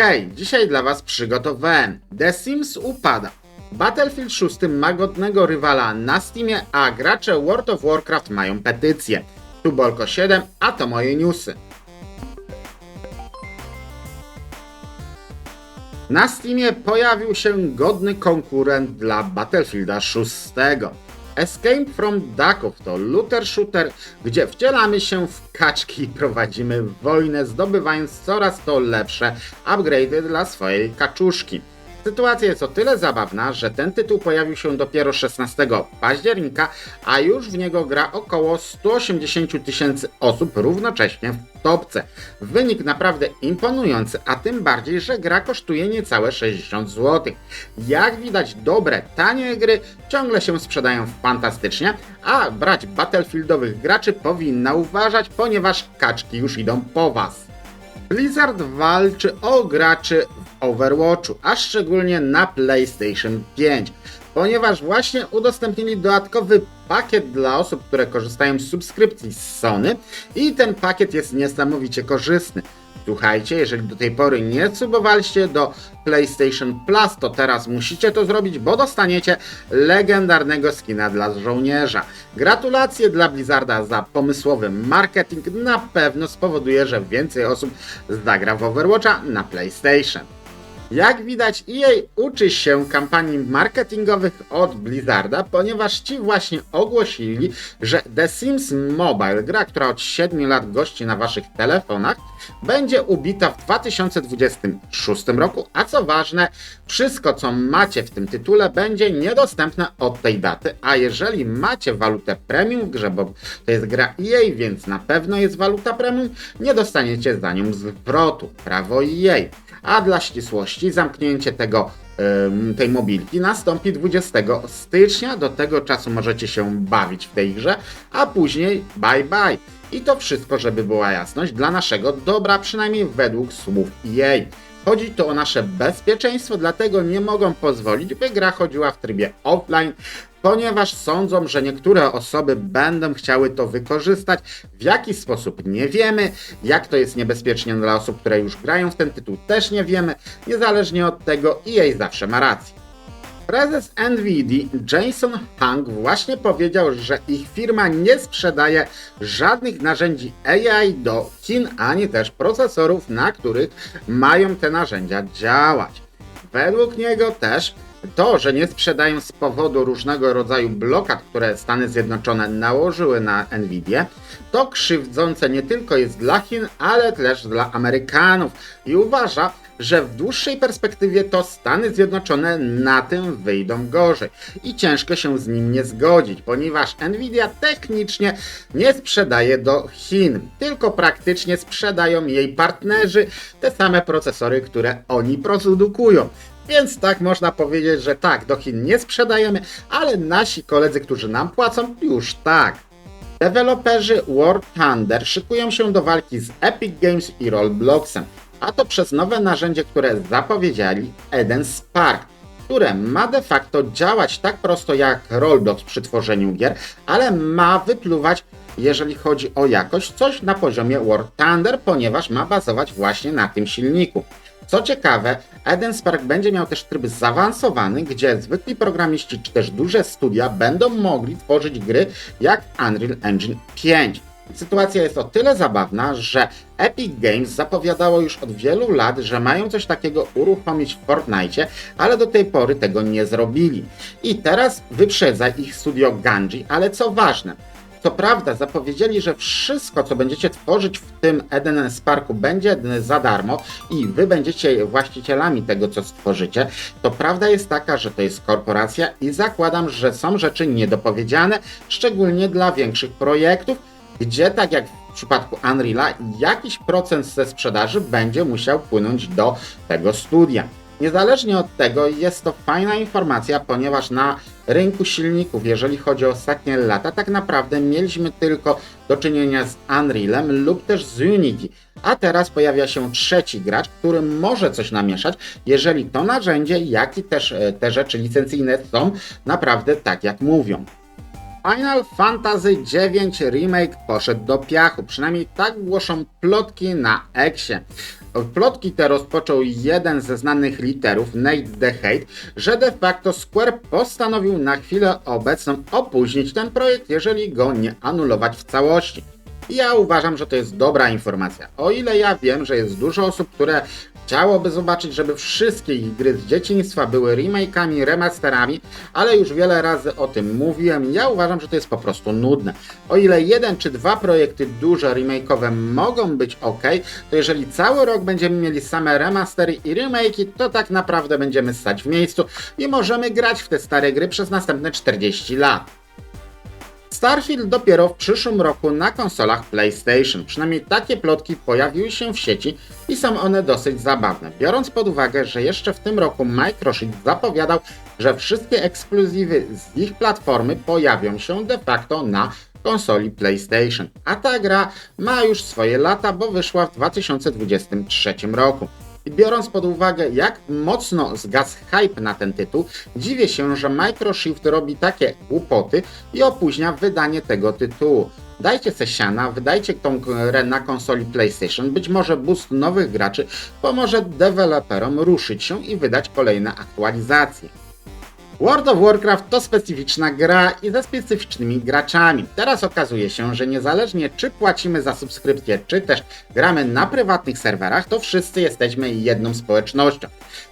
Hej, dzisiaj dla Was przygotowałem The Sims upada. Battlefield 6 ma godnego rywala na Steamie, a gracze World of Warcraft mają petycję. Tu Bolko 7, a to moje newsy. Na Steamie pojawił się godny konkurent dla Battlefielda 6. Escape from Duckov to looter shooter, gdzie wcielamy się w kaczki i prowadzimy wojnę, zdobywając coraz to lepsze upgrade'y dla swojej kaczuszki. Sytuacja jest o tyle zabawna, że ten tytuł pojawił się dopiero 16 października, a już w niego gra około 180 tysięcy osób równocześnie w topce. Wynik naprawdę imponujący, a tym bardziej, że gra kosztuje niecałe 60 zł. Jak widać, dobre, tanie gry ciągle się sprzedają fantastycznie, a brać battlefieldowych graczy powinna uważać, ponieważ kaczki już idą po was. Blizzard walczy o graczy w Overwatchu, a szczególnie na PlayStation 5, ponieważ właśnie udostępnili dodatkowy pakiet dla osób, które korzystają z subskrypcji z Sony i ten pakiet jest niesamowicie korzystny. Słuchajcie, jeżeli do tej pory nie subowaliście do PlayStation Plus, to teraz musicie to zrobić, bo dostaniecie legendarnego skina dla żołnierza. Gratulacje dla Blizzarda za pomysłowy marketing. Na pewno spowoduje, że więcej osób zagra w Overwatcha na PlayStation. Jak widać, EA uczy się kampanii marketingowych od Blizzarda, ponieważ ci właśnie ogłosili, że The Sims Mobile, gra, która od 7 lat gości na waszych telefonach, będzie ubita w 2026 roku, a co ważne, wszystko co macie w tym tytule będzie niedostępne od tej daty, a jeżeli macie walutę premium w grze, bo to jest gra EA, więc na pewno jest waluta premium, nie dostaniecie za nią zwrotu. Prawo EA a dla ścisłości zamknięcie tego, tej mobilki nastąpi 20 stycznia. Do tego czasu możecie się bawić w tej grze, a później bye bye. I to wszystko, żeby była jasność, dla naszego dobra, przynajmniej według słów EA. Chodzi tu o nasze bezpieczeństwo, dlatego nie mogą pozwolić, by gra chodziła w trybie offline, ponieważ sądzą, że niektóre osoby będą chciały to wykorzystać. W jaki sposób nie wiemy, jak to jest niebezpiecznie dla osób, które już grają w ten tytuł też nie wiemy. Niezależnie od tego EA zawsze ma rację. Prezes NVIDIA Jason Hung właśnie powiedział, że ich firma nie sprzedaje żadnych narzędzi AI do Chin, ani też procesorów, na których mają te narzędzia działać. Według niego też to, że nie sprzedają z powodu różnego rodzaju blokad, które Stany Zjednoczone nałożyły na Nvidia, to krzywdzące nie tylko jest dla Chin, ale też dla Amerykanów i uważa, że w dłuższej perspektywie to Stany Zjednoczone na tym wyjdą gorzej i ciężko się z nim nie zgodzić, ponieważ Nvidia technicznie nie sprzedaje do Chin, tylko praktycznie sprzedają jej partnerzy te same procesory, które oni produkują. Więc tak można powiedzieć, że tak, do Chin nie sprzedajemy, ale nasi koledzy, którzy nam płacą, już tak. Deweloperzy War Thunder szykują się do walki z Epic Games i Robloxem, a to przez nowe narzędzie, które zapowiedzieli Eden Spark, które ma de facto działać tak prosto jak Roblox przy tworzeniu gier, ale ma wypluwać jeżeli chodzi o jakość, coś na poziomie War Thunder, ponieważ ma bazować właśnie na tym silniku. Co ciekawe, Eden Spark będzie miał też tryb zaawansowany, gdzie zwykli programiści czy też duże studia będą mogli tworzyć gry jak Unreal Engine 5. Sytuacja jest o tyle zabawna, że Epic Games zapowiadało już od wielu lat, że mają coś takiego uruchomić w Fortnite, ale do tej pory tego nie zrobili. I teraz wyprzedza ich studio Ganji, ale co ważne, co prawda zapowiedzieli, że wszystko, co będziecie tworzyć w tym Eden Sparku będzie za darmo i wy będziecie właścicielami tego, co stworzycie, to prawda jest taka, że to jest korporacja i zakładam, że są rzeczy niedopowiedziane, szczególnie dla większych projektów, gdzie tak jak w przypadku Unreal'a, jakiś procent ze sprzedaży będzie musiał płynąć do tego studia. Niezależnie od tego jest to fajna informacja, ponieważ na rynku silników, jeżeli chodzi o ostatnie lata, tak naprawdę mieliśmy tylko do czynienia z Unrealem lub też z Unity. A teraz pojawia się trzeci gracz, który może coś namieszać, jeżeli to narzędzie, jak i też e, te rzeczy licencyjne są naprawdę tak jak mówią. Final Fantasy IX Remake poszedł do piachu, przynajmniej tak głoszą plotki na Exie. Plotki te rozpoczął jeden ze znanych literów, Nate DeHate, że de facto Square postanowił na chwilę obecną opóźnić ten projekt, jeżeli go nie anulować w całości. Ja uważam, że to jest dobra informacja. O ile ja wiem, że jest dużo osób, które chciałoby zobaczyć, żeby wszystkie ich gry z dzieciństwa były remake'ami, remasterami, ale już wiele razy o tym mówiłem. Ja uważam, że to jest po prostu nudne. O ile jeden czy dwa projekty duże remake'owe mogą być ok, to jeżeli cały rok będziemy mieli same remastery i remake'i, to tak naprawdę będziemy stać w miejscu i możemy grać w te stare gry przez następne 40 lat. Starfield dopiero w przyszłym roku na konsolach PlayStation. Przynajmniej takie plotki pojawiły się w sieci i są one dosyć zabawne. Biorąc pod uwagę, że jeszcze w tym roku Microsoft zapowiadał, że wszystkie ekskluzywy z ich platformy pojawią się de facto na konsoli PlayStation. A ta gra ma już swoje lata, bo wyszła w 2023 roku. Biorąc pod uwagę, jak mocno zgasł hype na ten tytuł, dziwię się, że Microsoft robi takie głupoty i opóźnia wydanie tego tytułu. Dajcie se siana, wydajcie tą grę na konsoli PlayStation, być może boost nowych graczy pomoże deweloperom ruszyć się i wydać kolejne aktualizacje. World of Warcraft to specyficzna gra i ze specyficznymi graczami. Teraz okazuje się, że niezależnie czy płacimy za subskrypcję, czy też gramy na prywatnych serwerach, to wszyscy jesteśmy jedną społecznością.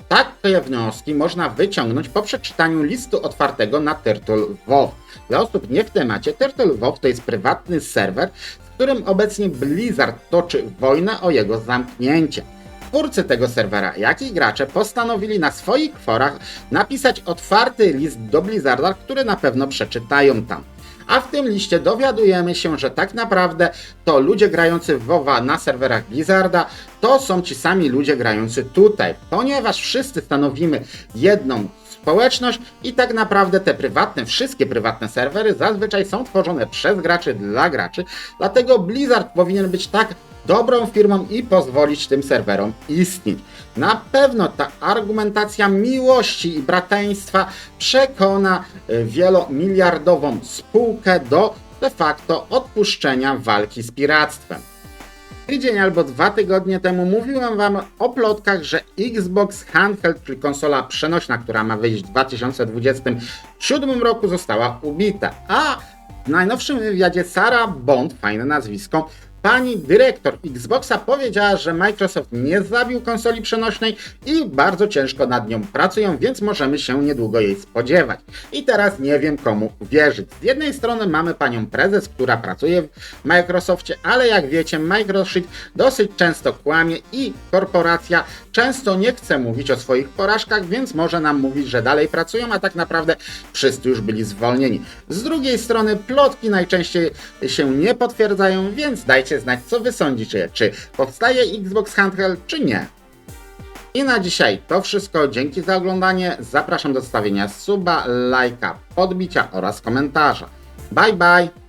Takie wnioski można wyciągnąć po przeczytaniu listu otwartego na Turtle WoW. Dla osób nie w temacie, Turtle WoW to jest prywatny serwer, w którym obecnie Blizzard toczy wojnę o jego zamknięcie. Twórcy tego serwera, jak i gracze postanowili na swoich forach napisać otwarty list do Blizzarda, który na pewno przeczytają tam. A w tym liście dowiadujemy się, że tak naprawdę to ludzie grający w WoWa na serwerach Blizzarda to są ci sami ludzie grający tutaj, ponieważ wszyscy stanowimy jedną społeczność i tak naprawdę te prywatne, wszystkie prywatne serwery zazwyczaj są tworzone przez graczy dla graczy, dlatego Blizzard powinien być tak dobrą firmą i pozwolić tym serwerom istnieć. Na pewno ta argumentacja miłości i brateństwa przekona y, wielomiliardową spółkę do de facto odpuszczenia walki z piractwem. Tydzień albo dwa tygodnie temu mówiłem Wam o plotkach, że Xbox Handheld, czyli konsola przenośna, która ma wyjść w 2027 roku, została ubita. A w najnowszym wywiadzie Sarah Bond, fajne nazwisko, Pani dyrektor Xboxa powiedziała, że Microsoft nie zabił konsoli przenośnej i bardzo ciężko nad nią pracują, więc możemy się niedługo jej spodziewać. I teraz nie wiem komu wierzyć. Z jednej strony mamy panią prezes, która pracuje w Microsoftie, ale jak wiecie, Microsoft dosyć często kłamie i korporacja często nie chce mówić o swoich porażkach, więc może nam mówić, że dalej pracują, a tak naprawdę wszyscy już byli zwolnieni. Z drugiej strony plotki najczęściej się nie potwierdzają, więc dajcie znać, co wy sądzicie, czy powstaje Xbox Handheld, czy nie. I na dzisiaj to wszystko. Dzięki za oglądanie. Zapraszam do zostawienia suba, lajka, podbicia oraz komentarza. Bye bye!